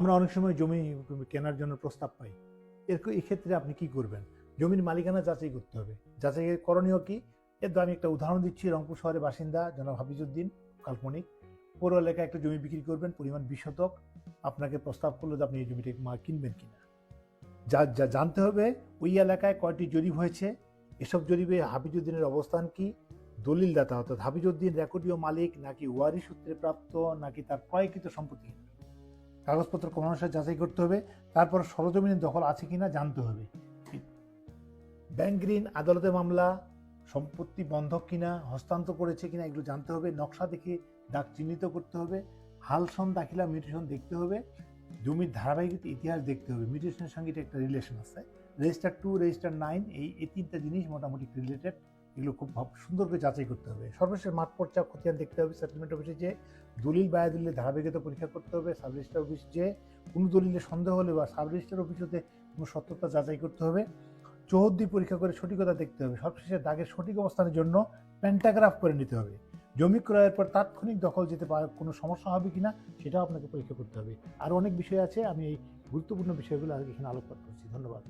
আমরা অনেক সময় জমি কেনার জন্য প্রস্তাব পাই। এর ক্ষেত্রে আপনি কি করবেন? জমির মালিকানা যাচাই করতে হবে। যাচাই করণীয় কি? এর আমি একটা উদাহরণ দিচ্ছি। রংপুর শহরের বাসিন্দা জনাব হাফিজুদ্দিন কাল্পনিক। পৌর এলাকায় একটা জমি বিক্রি করবেন, পরিমাণ বিশ শতক। আপনাকে প্রস্তাব করল যে আপনি এই জমিটি কিনবেন কিনা। যা যা জানতে হবে, ওই এলাকায় কয়টি জরিপ হয়েছে? এসব জরিপে হাফিজুদ্দিনের অবস্থান কি? দলিলদাতা অর্থাৎ হাফিজুদ্দিন রেকর্ডীয় মালিক, নাকি ওয়ারি সূত্রে প্রাপ্ত, নাকি তার ক্রয়কৃত সম্পত্তি? কাগজপত্র ক্রমানুসারে যাচাই করতে হবে, তারপর সরজমিনের দখল আছে কি না জানতে হবে। ব্যাংক ঋণ, আদালতে মামলা, সম্পত্তি বন্ধক কিনা, হস্তান্তর করেছে কিনা এগুলো জানতে হবে, নকশা দেখে দাগ চিহ্নিত করতে হবে হালসন দাখিলা, মিউটেশন দেখতে হবে, জমির ধারাবাহিকতা, ইতিহাস দেখতে হবে। মিউটেশনের সঙ্গে একটা রিলেশন আছে। রেজিস্টার টু রেজিস্টার নাইন এই এই তিনটা জিনিস মোটামুটি রিলেটেড এগুলো খুব সুন্দর করে যাচাই করতে হবে। সর্বশেষ মাঠ পর্চা খতিয়ান দেখতে হবে সেটেলমেন্ট অফিসে যে দলিল বায়া দলিলের ধারাবাহিকতা পরীক্ষা করতে হবে সাব রেজিস্টার অফিস যে কোনো দলিলে সন্দেহ হলে বা সাব রেজিস্টার অফিস হতে কোনো সত্যতা যাচাই করতে হবে। চৌহদ্দি পরীক্ষা করে সঠিকতা দেখতে হবে। সবশেষে দাগের সঠিক অবস্থানের জন্য প্যান্টাগ্রাফ করে নিতে হবে। জমি ক্রয়ের পর তাৎক্ষণিক দখল যেতে পারে, কোনো সমস্যা হবে কিনা সেটাও আপনাকে পরীক্ষা করতে হবে। আর অনেক বিষয় আছে, আমি এই গুরুত্বপূর্ণ বিষয়গুলো এখানে আলোকপাত করছি। ধন্যবাদ।